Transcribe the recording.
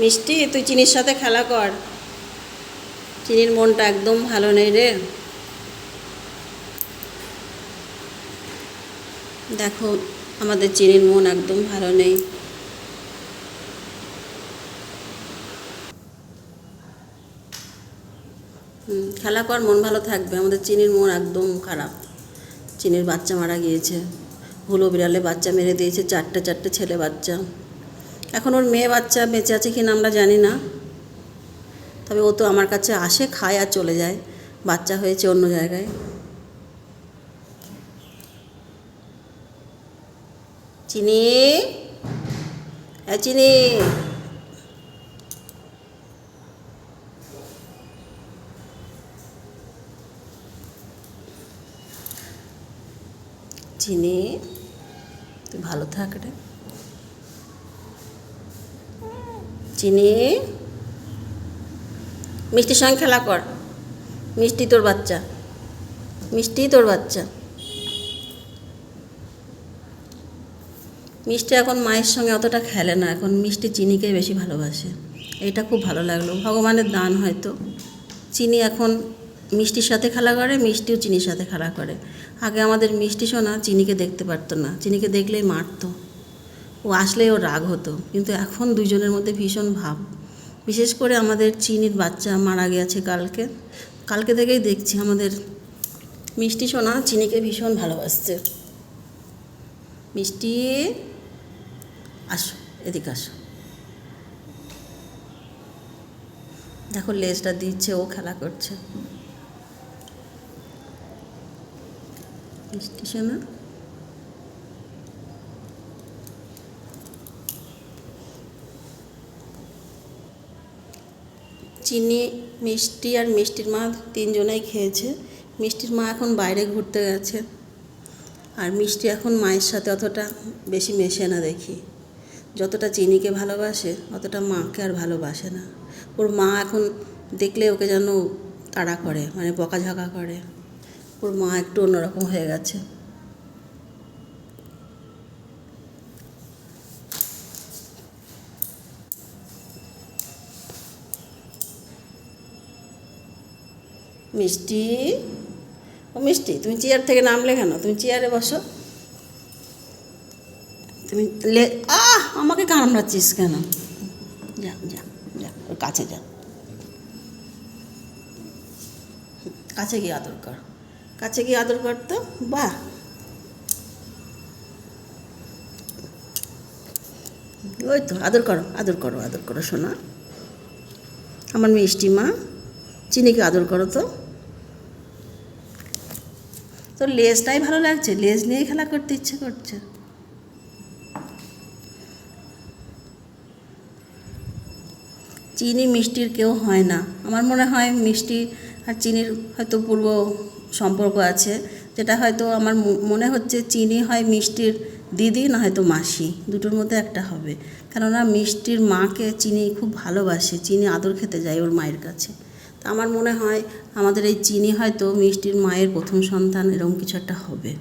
মিষ্টি, তুই চিনির সাথে খেলা কর। চিনির মনটা একদম ভালো নেই রে। দেখো, আমাদের চিনির মন একদম ভালো নেই। খেলা কর, মন ভালো থাকবে। আমাদের চিনির মন একদম খারাপ। চিনির বাচ্চা মারা গিয়েছে। হুলো বিড়ালে বাচ্চা মেরে দিয়েছে, চারটে চারটে ছেলে বাচ্চা। এখন ওর মেয়ে বাচ্চা বেঁচে আছে কিনা আমরা জানি না। তবে ও তো আমার কাছে আসে, খায় আর চলে যায়। বাচ্চা হয়েছে অন্য জায়গায়। চিনি? হ্যাঁ চিনি। চিনি, তুই ভালো থাক রে। চিনি। মিষ্টির সঙ্গে খেলা কর। মিষ্টি তোর বাচ্চা। মিষ্টি তোর বাচ্চা। মিষ্টি এখন মায়ের সঙ্গে অতটা খেলে না, এখন মিষ্টি চিনিকে বেশি ভালোবাসে। এটা খুব ভালো লাগল। ভগবানের দান হয়তো। চিনি এখন মিষ্টির সাথে খেলা করে, মিষ্টিও চিনির সাথে খেলা করে। আগে আমাদের মিষ্টি সোনা চিনিকে দেখতে পারতো না। চিনিকে দেখলেই মারতো। ও আসলেই ওর রাগ হতো। কিন্তু এখন দুজনের মধ্যে ভীষণ ভাব। বিশেষ করে আমাদের চিনির বাচ্চা মারা গেছে কালকে। কালকে থেকেই দেখছি আমাদের মিষ্টি সোনা চিনিকে ভীষণ ভালোবাসছে। মিষ্টি, আসো, এদিকে আসো। দেখো লেজটা দিচ্ছে, ও খেলা করছে। মিষ্টি সোনা? চিনি, মিষ্টি আর মিষ্টির মা তিনজনেই খেয়েছে। মিষ্টির মা এখন বাইরে ঘুরতে গেছে। আর মিষ্টি এখন মায়ের সাথে অতটা বেশি মেশে না দেখি। যতটা চিনিকে ভালোবাসে, অতটা মাকে আর ভালোবাসে না। ওর মা এখন দেখলে ওকে যেন তাড়া করে মানে বকাঝকা করে। ওর মা একটু অন্যরকম হয়ে গেছে। মিষ্টি? ও মিষ্টি, তুমি চেয়ার থেকে নামলে কেন? তুমি চেয়ারে বসো। তুমি লে, আহ, আমাকে কামড়াচ্ছিস কেন? যা যা যা, ওর কাছে যা। কাছে গিয়ে আদর কর। কাছে গিয়ে আদর কর তো, বাহ। ওই তো, আদর করো আদর করো আদর করো, শোনা। আমার মিষ্টি মা, চিনিকে আদর করো তো। তোর লেজটাই ভালো লাগছে? লেজ নিয়ে খেলা করতে ইচ্ছে করছে। চিনি মিষ্টির কেউ হয় না। আমার মনে হয় মিষ্টি আর চিনির হয়তো পূর্ব সম্পর্ক আছে। যেটা হয়তো আমার মনে হচ্ছে চিনি হয় মিষ্টির দিদি, না হয়তো মাসি। দুটোর মধ্যে একটা হবে। কেননা মিষ্টির মাকে চিনি খুব ভালোবাসে। চিনি আদর খেতে যায় ওর মায়ের কাছে। আমার মনে হয় আমাদের এই চিনি হয়তো মিষ্টির মায়ের প্রথম সন্তান এরকম কিছু একটা হবে।